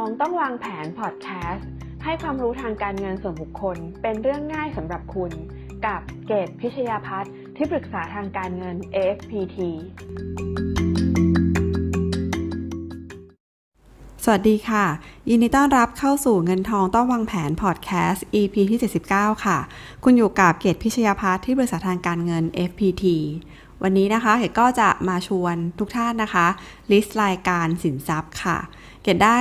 องต้องวางแผนพอดแคสต์ให้ความรู้ทางการเงินส่วนบุคคล เป็นเรื่องง่ายสำหรับคุณ กับเกตพิชยาพัฒน์ที่ปรึกษาทางการเงิน AFPT สวัสดีค่ะ ยินดีต้อนรับเข้าสู่เงินทองต้องวางแผนพอดแคสต์ EP ที่ 79 ค่ะ คุณอยู่กับเกตพิชยาพัฒน์ที่บริษัททางการเงิน FPT วันนี้นะคะเกดก็จะมาชวนทุกท่านนะคะ ลิสต์รายการสินทรัพย์ค่ะ เกดได้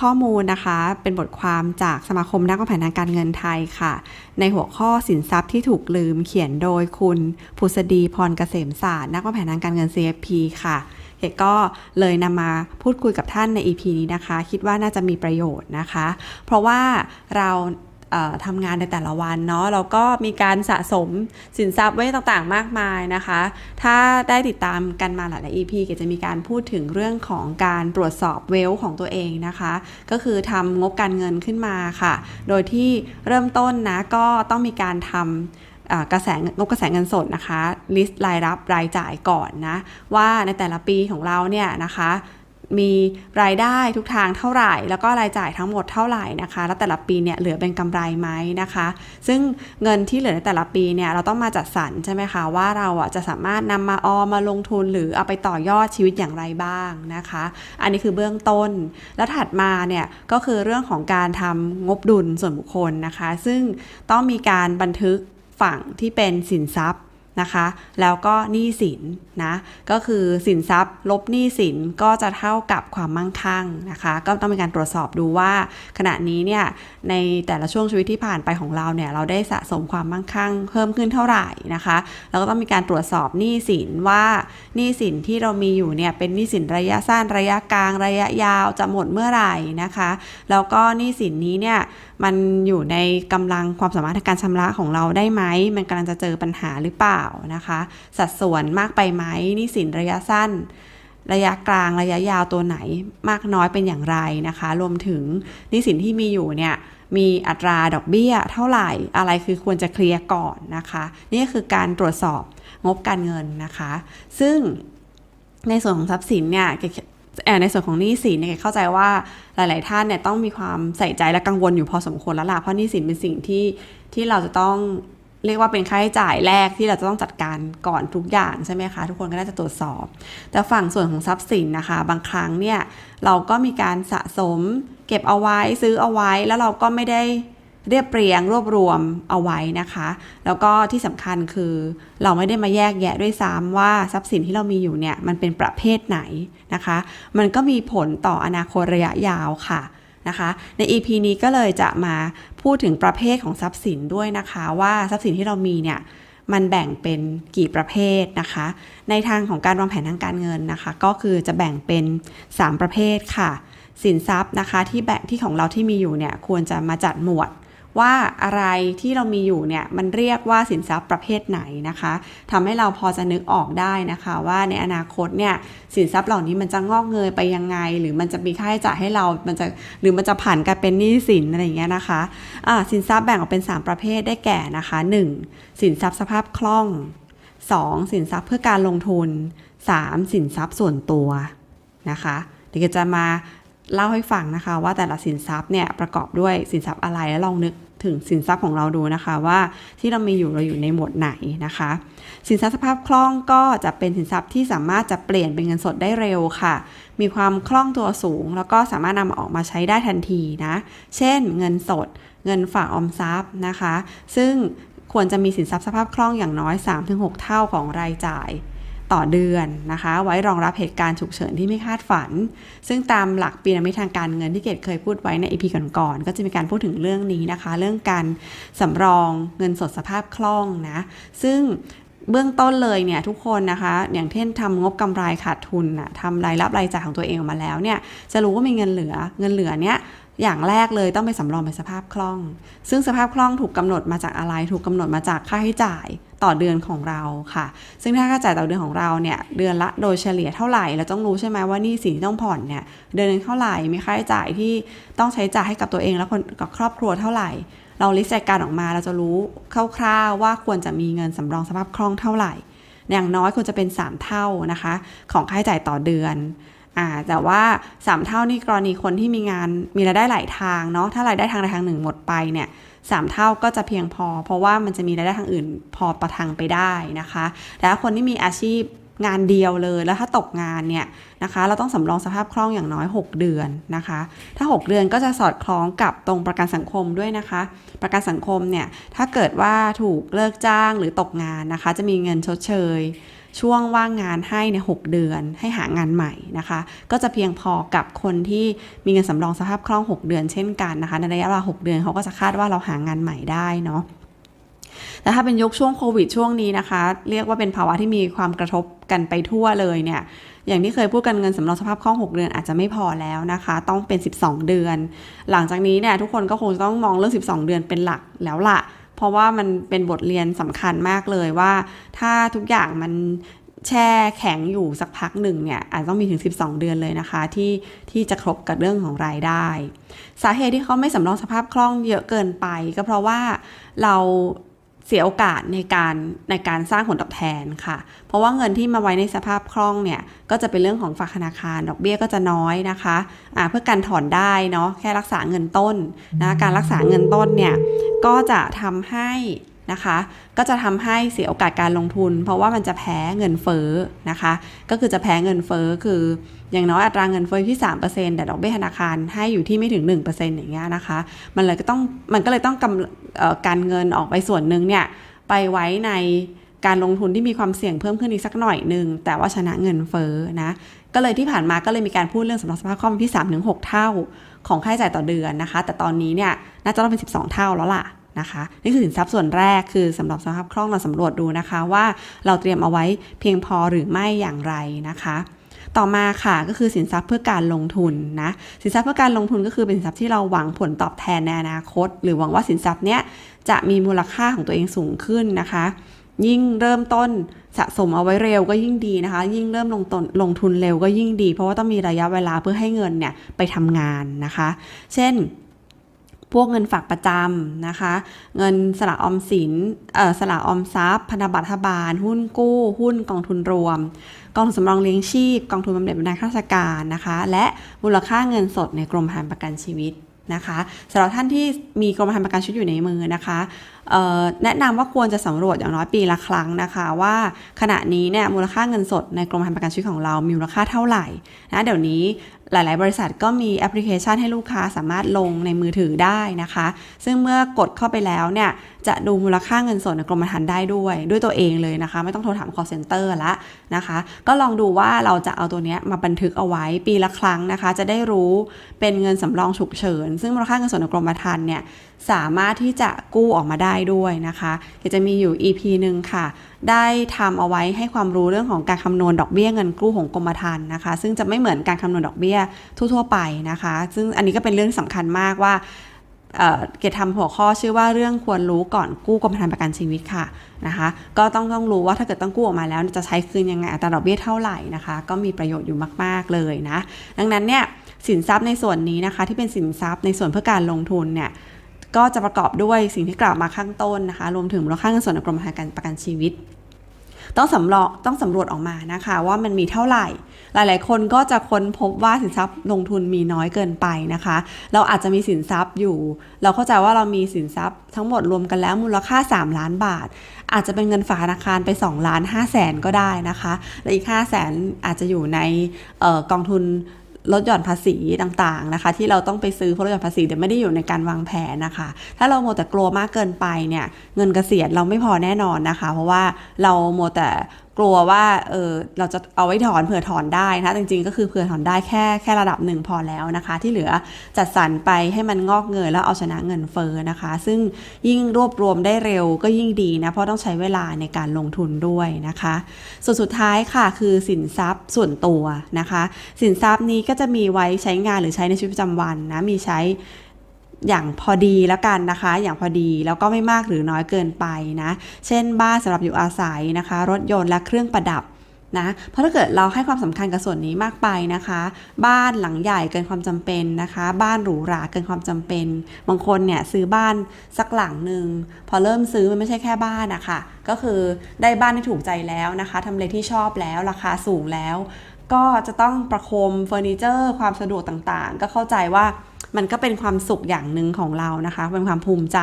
ข้อมูลนะคะ เป็นบทความจากสมาคมนักวางแผนทางการเงินไทยค่ะ ในหัวข้อสินทรัพย์ที่ถูกลืมเขียนโดยคุณผุษดีพรเกษมศาสตร์นักวางแผนทางการเงิน CFP ค่ะเกดก็เลยนำมาพูดคุยกับท่านใน EP นี้นะคะ คิดว่าน่าจะมีประโยชน์นะคะ เพราะว่าเรา ทำงานในแต่ละวันเนาะเราก็มีการสะสมสินทรัพย์ไว้ต่างๆ มากมายนะคะ ถ้าได้ติดตามกันมาหลายๆ EP ก็จะมีการพูดถึงเรื่องของการตรวจสอบเวลของตัวเองนะคะ ก็คือทำงบการเงินขึ้นมาค่ะ โดยที่เริ่มต้นนะก็ต้องมีการทำอ่ากระแสงบกระแสเงินสดนะคะลิสต์รายรับรายจ่ายก่อนนะว่าในแต่ละปีของเราเนี่ยนะคะ มีรายได้ทุกทางเท่าไหร่ แล้วก็รายจ่ายทั้งหมดเท่าไหร่นะคะ แล้วแต่ละปีเนี่ยเหลือเป็นกำไรไหมนะคะ ซึ่งเงินที่เหลือในแต่ละปีเนี่ยเราต้องมาจัดสรรใช่ไหมคะว่าเราอะจะสามารถนำมาออมมาลงทุนหรือเอาไปต่อยอดชีวิตอย่างไรบ้างนะคะ อันนี้คือเบื้องต้น แล้วถัดมาเนี่ยก็คือเรื่องของการทำงบดุลส่วนบุคคลนะคะ ซึ่งต้องมีการบันทึกฝั่งที่เป็นสินทรัพย์ นะคะ แล้วก็หนี้สินนะ ก็คือสินทรัพย์ ลบหนี้สินก็จะเท่ากับความมั่งคั่งนะคะ ก็ต้องมีการตรวจสอบดูว่าขณะนี้เนี่ยในแต่ละช่วงชีวิตที่ผ่านไปของเราเนี่ยเราได้สะสมความมั่งคั่ง เพิ่มขึ้นเท่าไหร่นะคะ แล้วก็ต้องมีการตรวจสอบหนี้สินว่าหนี้สินที่เรามีอยู่เนี่ยเป็นหนี้สินระยะสั้นระยะกลางระยะยาวจะหมดเมื่อไหร่นะคะ แล้วก็หนี้สินนี้เนี่ย มันอยู่ในกำลังความสามารถในการชำระของเราได้ไหม มันกำลังจะเจอปัญหาหรือเปล่านะคะ สัดส่วนมากไปไหมนี่สินระยะสั้น ระยะกลางระยะยาวตัวไหนมากน้อยเป็นอย่างไรนะคะ รวมถึงนี้สินที่มีอยู่เนี่ยมีอัตราดอกเบี้ยเท่าไหร่อะไรคือควรจะเคลียร์ก่อนนะคะ นี่คือการตรวจสอบงบการเงินนะคะ ซึ่งในส่วนของทรัพย์สินเนี่ย ในส่วนของหนี้สินเนี่ยเข้าใจว่าหลาย ๆ ท่านเนี่ยต้องมีความใส่ใจและกังวลอยู่พอสมควรแล้วล่ะเพราะหนี้สินเป็นสิ่งที่ที่เราจะต้องเรียกว่าเป็นค่าใช้จ่ายแรกที่เราจะต้องจัดการก่อนทุกอย่างใช่ไหมคะทุกคนก็น่าจะตรวจสอบ แต่ฝั่งส่วนของทรัพย์สินนะคะ บางครั้งเนี่ยเราก็มีการสะสม เก็บเอาไว้ซื้อเอาไว้แล้วเราก็ไม่ได้ เรียบเรียงรวบรวมเอาไว้นะคะ แล้วก็ที่สำคัญคือเราไม่ได้มาแยกแยะด้วยซ้ำว่าทรัพย์สินที่เรามีอยู่เนี่ยมันเป็นประเภทไหนนะคะ มันก็มีผลต่ออนาคตระยะยาวค่ะนะคะ ใน EP นี้ก็เลยจะมาพูดถึงประเภทของทรัพย์สินด้วยนะคะ ว่าทรัพย์สินที่เรามีเนี่ยมันแบ่งเป็นกี่ประเภทนะคะ ในทางของการวางแผนทางการเงินนะคะ ก็คือจะแบ่งเป็น 3 ประเภทค่ะ สินทรัพย์นะคะที่แบ่งที่ของเราที่มีอยู่เนี่ยควรจะมาจัดหมวด ว่าอะไรที่เรามีอยู่เนี่ยมันเรียกว่าสินทรัพย์ประเภทไหนนะคะทำให้เราพอจะนึกออกได้นะคะ ว่าในอนาคตเนี่ยสินทรัพย์เหล่านี้มันจะงอกเงยไปยังไง หรือมันจะมีค่าใช้จ่ายให้เรา มันจะหรือมันจะผ่านกลายเป็นหนี้สินอะไรอย่างเงี้ยนะคะะสินทรัพย์แบ่งออกเป็น 3 ประเภทได้แก่นะคะ 1. สินทรัพย์สภาพคล่อง 2. สินทรัพย์เพื่อการลงทุน 3. สินทรัพย์ส่วนตัวนะคะเดี๋ยวจะมา เล่าให้ฟังนะคะ ว่าแต่ละสินทรัพย์เนี่ยประกอบด้วยสินทรัพย์อะไรแล้วลองนึกถึงสินทรัพย์ของเราดูนะคะว่าที่เรามีอยู่เราอยู่ในหมวดไหนนะคะ สินทรัพย์สภาพคล่องก็จะเป็นสินทรัพย์ที่สามารถจะเปลี่ยนเป็นเงินสดได้เร็วค่ะ มีความคล่องตัวสูง แล้วก็สามารถนำออกมาใช้ได้ทันทีนะเช่น เงินสด เงินฝากออมทรัพย์นะคะ ซึ่งควรจะมีสินทรัพย์สภาพคล่องอย่างน้อย 3-6 เท่าของรายจ่าย ต่อเดือนนะคะ ไว้รองรับเหตุการณ์ฉุกเฉินที่ไม่คาดฝัน ซึ่งตามหลักปีนามิทางการเงินที่เกดเคยพูดไว้ในอีพีก่อนๆก็จะมีการพูดถึงเรื่องนี้นะคะ เรื่องการสำรองเงินสดสภาพคล่องนะ ซึ่งเบื้องต้นเลยเนี่ยทุกคนนะคะ อย่างเช่นทำงบกำไรขาดทุนนะทำรายรับรายจ่ายของตัวเองออกมาแล้วเนี่ยจะรู้ว่ามีเงินเหลือเงินเหลือเนี้ย อย่างแรกเลยต้องไปสำรองเป็นสภาพคล่อง ซึ่งสภาพคล่องถูกกำหนดมาจากอะไร ถูกกำหนดมาจากค่าใช้จ่ายต่อเดือนของเราค่ะ ซึ่งถ้าค่าจ่ายต่อเดือนของเราเนี่ย เดือนละโดยเฉลี่ยเท่าไหร่ เราต้องรู้ใช่ไหมว่านี่สิ่งที่ต้องผ่อนเนี่ย เดือนนึงเท่าไหร่ มีค่าใช้จ่ายที่ต้องใช้จ่ายให้กับตัวเองและคนกับครอบครัวเท่าไหร่ เราลิสต์รายการออกมา เราจะรู้คร่าวๆว่าควรจะมีเงินสำรองสภาพคล่องเท่าไหร่ อย่างน้อยควรจะเป็น 3 เท่านะคะ ของค่าใช้จ่ายต่อเดือน อ่าแต่ว่าสามเท่านี่กรณีคนที่มีงานมีรายได้หลายทางเนาะถ้ารายได้ทางใดทางหนึ่งหมดไปเนี่ยสามเท่าก็จะเพียงพอ เพราะว่ามันจะมีรายได้ทางอื่นพอประทังไปได้นะคะ แต่ถ้าคนที่มีอาชีพงานเดียวเลยแล้วถ้าตกงานเนี่ยนะคะ เราต้องสำรองสภาพคล่องอย่างน้อย 6 เดือนนะคะ ถ้า 6 เดือนก็จะสอดคล้องกับตรงประกันสังคมด้วยนะคะ ประกันสังคมเนี่ยถ้าเกิดว่าถูกเลิกจ้างหรือตกงานนะคะ จะมีเงินชดเชย ช่วงว่างงานให้ในหกเดือนให้หางานใหม่นะคะ ก็จะเพียงพอกับคนที่มีเงินสำรองสภาพคล่อง 6 เดือนเช่นกันนะคะ ในระยะเวลา6เดือนเขาก็จะคาดว่าเราหางานใหม่ได้เนาะแต่ถ้าเป็นยุคช่วงโควิดช่วงนี้นะคะ เรียกว่าเป็นภาวะที่มีความกระทบกันไปทั่วเลยเนี่ยอย่างที่เคยพูดกันเงินสำรองสภาพคล่อง 6 เดือนอาจจะไม่พอแล้วนะคะ ต้องเป็น 12 เดือน หลังจากนี้เนี่ยทุกคนก็คงจะต้องมองเรื่อง 12 เดือนเป็นหลักแล้วล่ะ เพราะว่ามันเป็นบทเรียนสำคัญมากเลยว่า ถ้าทุกอย่างมันแช่แข็งอยู่สักพักหนึ่งเนี่ยอาจต้องมีถึง 12 เดือนเลยนะคะที่ที่จะครบกับเรื่องของรายได้ สาเหตุที่เขาไม่สำรองสภาพคล่องเยอะเกินไป ก็เพราะว่าเราเสียโอกาสในการในการสร้างผลตอบแทนค่ะ เพราะว่าเงินที่มาไว้ในสภาพคล่องเนี่ยก็จะเป็นเรื่องของฝากธนาคารดอกเบี้ยก็จะน้อยนะคะะเพื่อการถอนได้เนาะแค่รักษาเงินต้นนะการรักษาเงินต้นเนี่ย ก็จะทำให้นะคะ ก็จะทำให้เสียโอกาสการลงทุน เพราะว่ามันจะแพ้เงินเฟ้อนะคะ ก็คือจะแพ้เงินเฟ้อคืออย่างน้อยอัตราเงินเฟ้อที่ 3%แต่ดอกเบี้ยธนาคารให้อยู่ที่ไม่ถึง 1%อย่างเงี้ยนะคะ มันเลยก็ต้องมันก็เลยต้องกำการเงินออกไปส่วนหนึ่งเนี่ยไปไว้ในการลงทุนที่มีความเสี่ยงเพิ่มขึ้นอีกสักหน่อยหนึ่งแต่ว่าชนะเงินเฟ้อนะก็เลยที่ผ่านมาก็เลยมีการพูดเรื่องสำรองสภาพคล่องที่ 3-6 เท่าของค่าใช้จ่ายต่อเดือนนะคะ แต่ตอนนี้เนี่ย น่าจะต้องเป็น 12 เท่าแล้วล่ะนะคะนี่คือสินทรัพย์ส่วนแรกคือสำหรับสภาพคล่องเราสำรวจดูนะคะว่าเราเตรียมเอาไว้เพียงพอหรือไม่อย่างไรนะคะ ต่อมาค่ะก็คือสินทรัพย์เพื่อการลงทุนนะสินทรัพย์เพื่อการลงทุนก็คือเป็นสินทรัพย์ที่เราหวังผลตอบแทนในอนาคต หรือหวังว่าสินทรัพย์เนี้ยจะมีมูลค่าของตัวเองสูงขึ้นนะคะยิ่งเริ่มต้นสะสมเอาไว้เร็วก็ยิ่งดีนะคะ ยิ่งเริ่มลงตนลงทุนเร็วก็ยิ่งดี เพราะว่าต้องมีระยะเวลาเพื่อให้เงินเนี่ยไปทำงานนะคะ เช่น พวกเงินฝากประจำนะคะ เงินสละออมสินเอ่อสละออมทรัพย์ พันธบัตรรัฐบาล หุ้นกู้ หุ้นกองทุนรวม กองทุนสำรองเลี้ยงชีพ กองทุนบำเหน็จบำนาญข้าราชการนะคะ และมูลค่าเงินสดในกรมธรรม์ประกันชีวิตนะคะสำหรับท่านที่มีกรมธรรม์ประกันชีวิตอยู่ในมือนะคะแนะนำว่าควรจะสำรวจอย่างน้อยปีละครั้งนะคะ ว่าขณะนี้เนี่ยมูลค่าเงินสดในกรมธรรม์ประกันชีวิตของเรามีมูลค่าเท่าไหร่นะเดี๋ยวนี้หลาย ๆ บริษัทก็มีแอปพลิเคชันให้ลูกค้าสามารถลงในมือถือได้นะคะ ซึ่งเมื่อกดเข้าไปแล้วเนี่ยจะดูมูลค่าเงินสดในกรมธรรม์ได้ด้วย ด้วยตัวเองเลยนะคะ ไม่ต้องโทรถาม call center ละนะคะ ก็ลองดูว่าเราจะเอาตัวเนี้ยมาบันทึกเอาไว้ปีละครั้งนะคะ จะได้รู้เป็นเงินสำรองฉุกเฉิน ซึ่งมูลค่าเงินสดในกรมธรรม์เนี่ย สามารถที่จะกู้ออกมาได้ด้วยนะคะเดี๋ยวจะมีอยู่ EP หนึ่งค่ะ ได้ทำเอาไว้ให้ความรู้เรื่องของการคำนวณดอกเบี้ยเงินกู้ของกรมธรรม์นะคะ ซึ่งจะไม่เหมือนการคำนวณดอกเบี้ยทั่วๆไปนะคะ ซึ่งอันนี้ก็เป็นเรื่องสำคัญมากว่าเกดทำหัวข้อชื่อว่าเรื่องควรรู้ก่อนกู้กรมธรรม์ประกันชีวิตค่ะนะคะก็ต้องต้องรู้ว่าถ้าเกิดต้องกู้ออกมาแล้วจะใช้คืนยังไงอัตราดอกเบี้ยเท่าไหร่นะคะ ก็มีประโยชน์อยู่มาก ๆ เลยนะ ดังนั้นเนี่ยสินทรัพย์ในส่วนนี้นะคะ ที่เป็นสินทรัพย์ในส่วนเพื่อการลงทุนเนี่ย ก็จะประกอบด้วยสิ่งที่กล่าวมาข้างต้นนะคะ รวมถึงมูลค่าเงินสดในกรมธรรม์ประกันชีวิต ต้องสำรองต้องสำรวจออกมานะคะ ว่ามันมีเท่าไหร่ หลาย ๆ คนก็จะค้นพบว่าสินทรัพย์ลงทุนมีน้อยเกินไปนะคะ เราอาจจะมีสินทรัพย์อยู่ เราเข้าใจว่าเรามีสินทรัพย์ทั้งหมดรวมกันแล้วมูลค่า 3 ล้านบาท อาจจะเป็นเงินฝากธนาคารไป2ล้าน5แสนก็ได้นะคะและอีก5แสนอาจจะอยู่ในออกองทุน ลดหย่อนภาษีต่างๆนะคะ ที่เราต้องไปซื้อเพราะลดหย่อนภาษีแต่ไม่ได้อยู่ในการวางแผนนะคะ ถ้าเราโมแต่กลัวมากเกินไปเนี่ยเงินเกษียณเราไม่พอแน่นอนนะคะ เพราะว่าเราโมแต่ กลัวว่าเออเราจะเอาไว้ถอนเผื่อถอนได้นะคะจริงๆ ก็คือเผื่อถอนได้แค่แค่ระดับหนึ่งพอแล้วนะคะ ที่เหลือจัดสรรไปให้มันงอกเงยแล้วเอาชนะเงินเฟ้อนะคะ ซึ่งยิ่งรวบรวมได้เร็วก็ยิ่งดีนะเพราะต้องใช้เวลาในการลงทุนด้วยนะคะ ส่วนสุดท้ายค่ะคือสินทรัพย์ส่วนตัวนะคะ สินทรัพย์นี้ก็จะมีไว้ใช้งานหรือใช้ในชีวิตประจำวันนะมีใช้ อย่างพอดีแล้วกันนะคะ อย่างพอดีแล้วก็ไม่มากหรือน้อยเกินไปนะ เช่นบ้านสำหรับอยู่อาศัยนะคะ รถยนต์และเครื่องประดับนะเพราะถ้าเกิดเราให้ความสำคัญกับส่วนนี้มากไปนะคะ บ้านหลังใหญ่เกินความจำเป็นนะคะ บ้านหรูหราเกินความจำเป็น บางคนเนี่ยซื้อบ้านสักหลังหนึ่งพอเริ่มซื้อมันไม่ใช่แค่บ้านนะคะก็คือได้บ้านที่ถูกใจแล้วนะคะทำเลที่ชอบแล้วราคาสูงแล้ว ก็จะต้องประคมเฟอร์นิเจอร์ ความสะดวกต่างๆ ก็เข้าใจว่า มันก็เป็นความสุขอย่างหนึ่งของเรานะคะ เป็นความภูมิใจ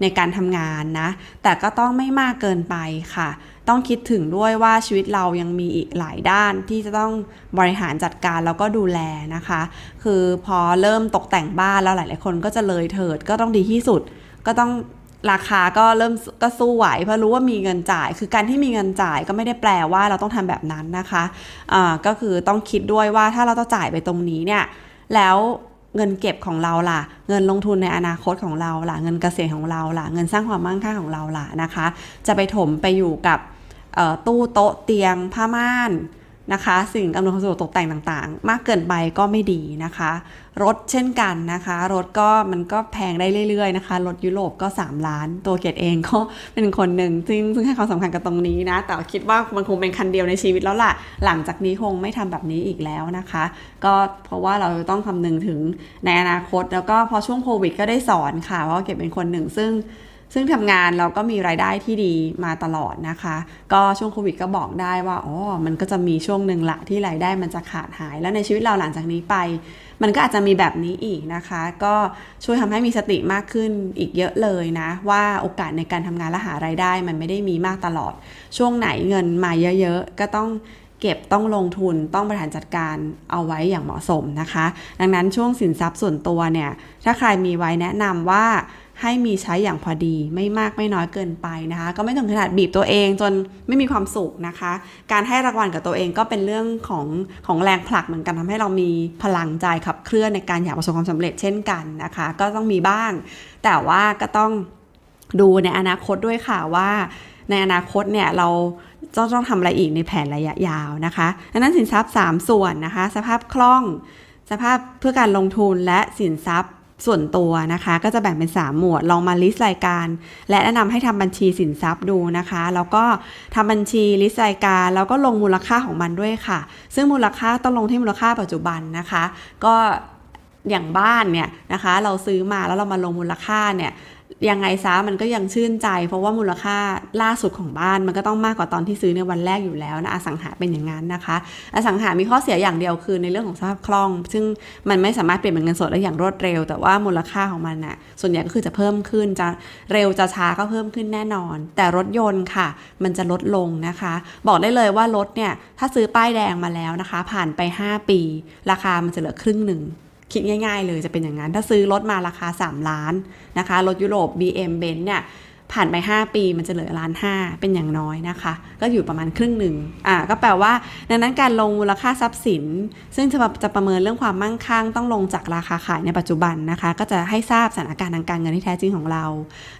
ในการทำงานนะ แต่ก็ต้องไม่มากเกินไปค่ะ ต้องคิดถึงด้วยว่าชีวิตเรายังมีอีกหลายด้านที่จะต้องบริหารจัดการแล้วก็ดูแลนะคะ คือพอเริ่มตกแต่งบ้านแล้วหลาย ๆ คนก็จะเลยเถิดก็ต้องดีที่สุด ก็ต้องราคาก็เริ่มก็สู้ไหวเพราะรู้ว่ามีเงินจ่าย คือการที่มีเงินจ่ายก็ไม่ได้แปลว่าเราต้องทำแบบนั้นนะคะอ่าก็คือต้องคิดด้วยว่าถ้าเราต้องจ่ายไปตรงนี้เนี่ยแล้ว เงินเก็บของเราล่ะ เงินลงทุนในอนาคตของเราล่ะ เงินเกษียณของเราล่ะ เงินสร้างความมั่งคั่งของเราล่ะนะคะ จะไปถมไปอยู่กับตู้โต๊ะเตียงผ้าม่าน นะคะ สิ่งอำนวยความสะดวกตกแต่งต่างๆ มากเกินไปก็ไม่ดีนะคะ รถเช่นกันนะคะ รถก็มันก็แพงได้เรื่อยๆนะคะ รถยุโรปก็ 3 ล้าน ตัวเกดเองก็เป็นคนหนึ่งซึ่งซึ่งให้ความสำคัญกับตรงนี้นะ แต่คิดว่ามันคงเป็นคันเดียวในชีวิตแล้วล่ะ หลังจากนี้คงไม่ทำแบบนี้อีกแล้วนะคะ ก็เพราะว่าเราต้องคำนึงถึงในอนาคต แล้วก็พอช่วงโควิดก็ได้สอนค่ะ เพราะว่าเกดเป็นคนหนึ่งซึ่ง ซึ่งทำงานเราก็มีรายได้ที่ดีมาตลอดนะคะ ก็ช่วงโควิดก็บอกได้ว่าอ๋อมันก็จะมีช่วงหนึ่งละที่รายได้มันจะขาดหาย แล้วในชีวิตเราหลังจากนี้ไป มันก็อาจจะมีแบบนี้อีกนะคะ ก็ช่วยทำให้มีสติมากขึ้นอีกเยอะเลยนะ ว่าโอกาสในการทำงานและหารายได้มันไม่ได้มีมากตลอด ช่วงไหนเงินมาเยอะๆก็ต้องเก็บต้องลงทุนต้องบริหารจัดการเอาไว้อย่างเหมาะสมนะคะ ดังนั้นช่วงสินทรัพย์ส่วนตัวเนี่ย ถ้าใครมีไว้แนะนำว่า ให้มีใช้อย่างพอดี ไม่มากไม่น้อยเกินไปนะคะ ก็ไม่ถึงขนาดบีบตัวเองจนไม่มีความสุขนะคะ การให้รางวัลกับตัวเองก็เป็นเรื่องของของแรงผลักเหมือนกันทำให้เรามีพลังใจขับเคลื่อนในการอยากประสบความสำเร็จเช่นกันนะคะ ก็ต้องมีบ้าง แต่ว่าก็ต้องดูในอนาคตด้วยค่ะว่า ในอนาคตเนี่ยเราต้องต้องทำอะไรอีกในแผนระยะยาวนะคะดังนั้นสินทรัพย์ 3 ส่วนนะคะ สภาพคล่อง สภาพเพื่อการลงทุนและสินทรัพย์ ส่วนตัวนะคะ ก็จะแบ่งเป็น 3 หมวด ลองมาลิสต์รายการ และแนะนำให้ทำบัญชีสินทรัพย์ดูนะคะ แล้วก็ทำบัญชีลิสต์รายการ แล้วก็ลงมูลค่าของมันด้วยค่ะ ซึ่งมูลค่าต้องลงที่มูลค่าปัจจุบันนะคะ ก็อย่างบ้านเนี่ยนะคะ เราซื้อมาแล้วเรามาลงมูลค่าเนี่ย ยังไงซะมันก็ยังชื่นใจ เพราะว่ามูลค่าล่าสุดของบ้านมันก็ต้องมากกว่าตอนที่ซื้อในวันแรกอยู่แล้วนะอสังหาเป็นอย่างนั้นนะคะ อสังหามีข้อเสียอย่างเดียวคือในเรื่องของสภาพคล่อง ซึ่งมันไม่สามารถเปลี่ยนเป็นเงินสดได้อย่างรวดเร็ว แต่ว่ามูลค่าของมันน่ะส่วนใหญ่ก็คือจะเพิ่มขึ้นจะเร็วจะช้าก็เพิ่มขึ้นแน่นอน แต่รถยนต์ค่ะ มันจะลดลงนะคะ บอกได้เลยว่ารถเนี่ยถ้าซื้อป้ายแดงมาแล้วนะคะ ผ่านไป 5 ปี ราคามันจะเหลือครึ่งหนึ่ง คิดง่าย ๆ เลยจะเป็นอย่างนั้น ถ้าซื้อรถมาราคา 3 ล้านนะคะ รถยุโรป BM Benz เนี่ย ผ่านไป 5 ปีมันจะเหลือล้านห้าเป็นอย่างน้อยนะคะ ก็อยู่ประมาณครึ่งหนึ่งอ่าก็แปลว่า ดังนั้นการลงมูลค่าทรัพย์สิน ซึ่งจะจะประเมินเรื่องความมั่งคั่งต้องลงจากราคาขายในปัจจุบันนะคะ ก็จะให้ทราบสถานการณ์ทางการเงินที่แท้จริงของเรา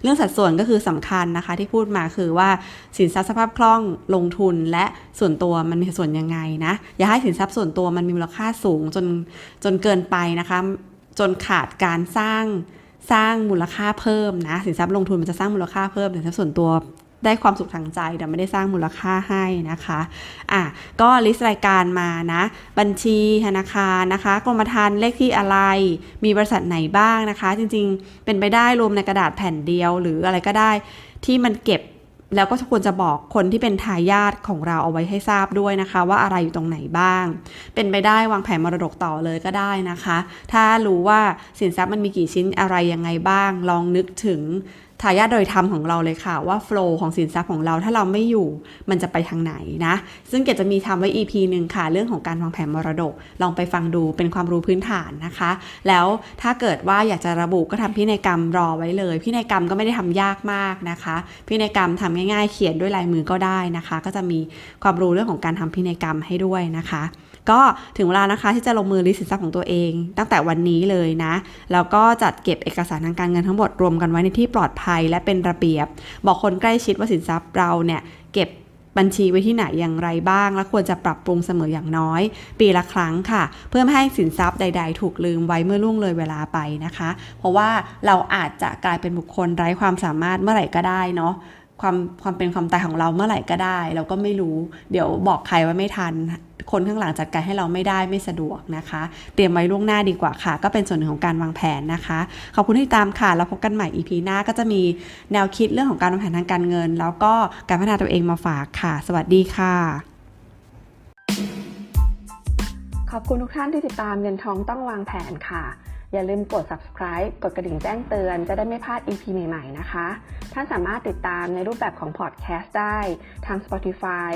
เรื่องสัดส่วนก็คือสำคัญนะคะที่พูดมาคือว่าสินทรัพย์สภาพคล่องลงทุนและส่วนตัวมันมีส่วนยังไงนะอย่าให้สินทรัพย์ส่วนตัวมันมีมูลค่าสูงจนจนเกินไปนะคะ จนขาดการสร้าง สร้างมูลค่าเพิ่มนะสินทรัพย์ลงทุนมันจะสร้างมูลค่าเพิ่มแต่ถ้าส่วนตัวได้ความสุขทางใจแต่ไม่ได้สร้างมูลค่าให้นะคะอะก็ลิสต์รายการมานะ บัญชีธนาคารนะคะกรมธรรม์เลขที่อะไร มีบริษัทไหนบ้างนะคะ จริงๆ เป็นไปได้รวมในกระดาษแผ่นเดียวหรืออะไรก็ได้ที่มันเก็บ แล้วก็ควรจะบอกคนที่เป็นทายาทของเราเอาไว้ให้ทราบด้วยนะคะ ว่าอะไรอยู่ตรงไหนบ้าง เป็นไปได้วางแผนมรดกต่อเลยก็ได้นะคะ ถ้ารู้ว่าสินทรัพย์มันมีกี่ชิ้นอะไรยังไงบ้าง ลองนึกถึง ทายาทโดยธรรมของเราเลยค่ะ ว่าโฟล์ของสินทรัพย์ของเราถ้าเราไม่อยู่มันจะไปทางไหนนะ ซึ่งเกดจะมีทำไว้ EP หนึ่งค่ะ เรื่องของการวางแผนมรดก ลองไปฟังดูเป็นความรู้พื้นฐานนะคะ แล้วถ้าเกิดว่าอยากจะระบุก็ทำพินัยกรรมรอไว้เลย พินัยกรรมก็ไม่ได้ทำยากมากนะคะ พินัยกรรมทำง่ายๆ เขียนด้วยลายมือก็ได้นะคะ ก็จะมีความรู้เรื่องของการทำพินัยกรรมให้ด้วยนะคะ ก็ถึงเวลานะคะที่จะลงมือลิสต์สินทรัพย์ของตัวเอง ตั้งแต่วันนี้เลยนะ แล้วก็จัดเก็บเอกสารทางการเงินทั้งหมดรวมกันไว้ในที่ปลอดภัยและเป็นระเบียบ บอกคนใกล้ชิดว่าสินทรัพย์เราเนี่ยเก็บบัญชีไว้ที่ไหนอย่างไรบ้าง และควรจะปรับปรุงเสมออย่างน้อย ปีละครั้งค่ะ เพื่อไม่ให้สินทรัพย์ใด ๆ ถูกลืมไว้เมื่อล่วงเลยเวลาไปนะคะ เพราะว่าเราอาจจะกลายเป็นบุคคลไร้ความสามารถเมื่อไหร่ก็ได้เนาะความความเป็นความตายของเราเมื่อไหร่ก็ได้ เราก็ไม่รู้ เดี๋ยวบอกใครว่าไม่ทัน คนข้างหลังจัดการให้เราไม่ได้ไม่สะดวกนะคะ เตรียมไว้ล่วงหน้าดีกว่าค่ะ ก็เป็นส่วนหนึ่งของการวางแผนนะคะ ขอบคุณที่ติดตามค่ะ แล้วพบกันใหม่ EP หน้าก็จะมีแนวคิดเรื่องของการวางแผนทางการเงิน แล้วก็การพัฒนาตัวเองมาฝากค่ะ สวัสดีค่ะ ขอบคุณทุกท่านที่ติดตามเงินทองต้องวางแผนค่ะอย่าลืมกด subscribe กดกระดิ่งแจ้งเตือนจะได้ไม่พลาด EP ใหม่ ๆ นะคะ ท่านสามารถติดตามในรูปแบบของ podcast ได้ทาง Spotify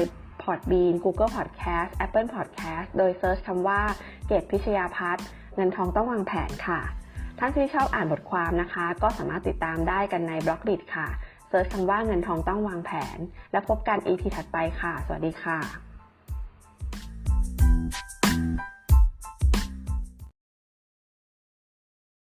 Podbean Google Podcast Apple Podcast โดยเซิร์ชคำว่าเกตพิชยาพัฒน์เงินทองต้องวางแผนค่ะ ท่านที่ชอบอ่านบทความนะคะ ก็สามารถติดตามได้กันในบล็อกดิค่ะเซิร์ชคำว่าเงินทองต้องวางแผน และพบกัน EP ถัดไปค่ะ สวัสดีค่ะ